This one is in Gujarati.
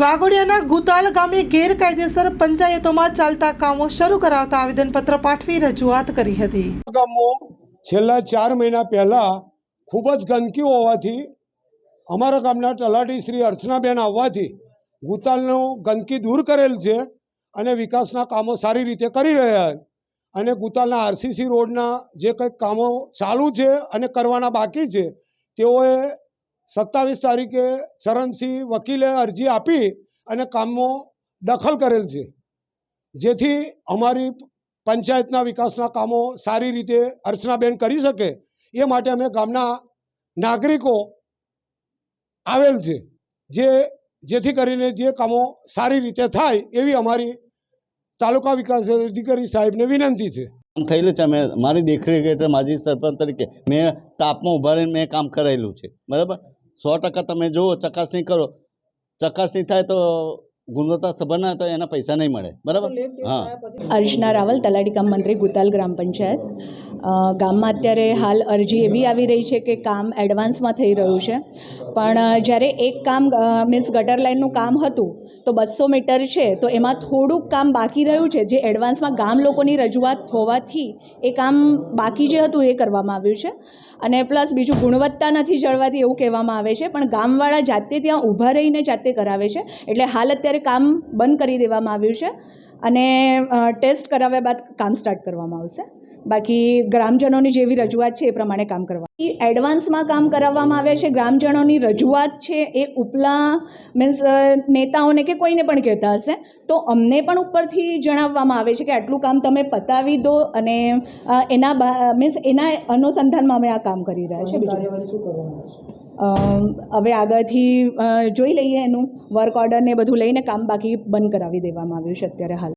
વાઘોડિયાના ગુતાલ ગામે ગેરકાયદેસર પંચાયતોમાં ચાલતા કામો શરૂ કરાવતા આવેદનપત્ર પાઠવી રજૂઆત કરી હતી. ગામો છેલ્લા ચાર મહિના પહેલાં ખૂબ જ ગંદકી હોવાથી અમારા ગામના તલાટી શ્રી અર્ચનાબેન આવવાથી ગુતાલનો ગંદકી દૂર કરેલ છે અને વિકાસના કામો સારી રીતે કરી રહ્યા અને ગુતાલના આરસીસી રોડના જે કંઈક કામો ચાલુ છે અને કરવાના બાકી છે તેઓએ સત્તાવીસ તારીખે ચરણસિંહ વકીલે અરજી આપી અને કામમાં દખલ કરેલ છે. જેથી અમારી પંચાયતના વિકાસના કામો સારી રીતે અર્ચનાબેન કરી શકે એ માટે અમે ગામના નાગરિકો આવેલ છે. જે, જેથી કરીને જે કામો સારી રીતે થાય એવી અમારી તાલુકા વિકાસ અધિકારી સાહેબને વિનંતી છે. કામ થયેલું છે. અમે, મારી દેખરેખ હેઠળ માજી સરપંચ તરીકે મેં તાપમાં ઊભા રહીને મેં કામ કરાયેલું છે. બરાબર? સો ટકા તમે જુઓ ચકાસણી કરો. ચકાસણી થાય તો ગુણવત્તા સભર ના તો એના પૈસા નહીં મળે. બરાબર? હા. અર્ચના રાવલ તલાટી કામ મંત્રી ગુતાલ ગ્રામ પંચાયત. ગામમાં અત્યારે હાલ અરજી એવી આવી રહી છે કે કામ એડવાન્સમાં થઈ રહ્યું છે. પણ જ્યારે એક કામ મીન્સ ગટર લાઇનનું કામ હતું, તો બસો મીટર છે, તો એમાં થોડુંક કામ બાકી રહ્યું છે, જે એડવાન્સમાં ગામ લોકોની રજૂઆત હોવાથી એ કામ બાકી જે હતું એ કરવામાં આવ્યું છે. અને પ્લસ બીજું ગુણવત્તા નથી જળવાતી એવું કહેવામાં આવે છે, પણ ગામવાળા જાતે ત્યાં ઊભા રહીને જાતે કરાવે છે, એટલે હાલ અત્યારે કામ બંધ કરી દેવામાં આવ્યું છે. અને ટેસ્ટ કરાવ્યા બાદ કામ સ્ટાર્ટ કરવામાં આવશે. બાકી ગ્રામજનોની જેવી રજૂઆત છે એ પ્રમાણે કામ કરવા. એડવાન્સમાં કામ કરાવવામાં આવે છે ગ્રામજનોની રજૂઆત છે એ ઉપલા મીન્સ નેતાઓને કે કોઈને પણ કહેતા હશે તો અમને પણ ઉપરથી જણાવવામાં આવે છે કે આટલું કામ તમે પતાવી દો અને એના મીન્સ એના અનુસંધાનમાં અમે આ કામ કરી રહ્યા છીએ બીજું. હવે આગળથી જોઈ લઈએ એનું વર્ક ઓર્ડર ને બધું લઈને કામ બાકી બંધ કરાવી દેવામાં આવ્યું છે અત્યારે હાલ.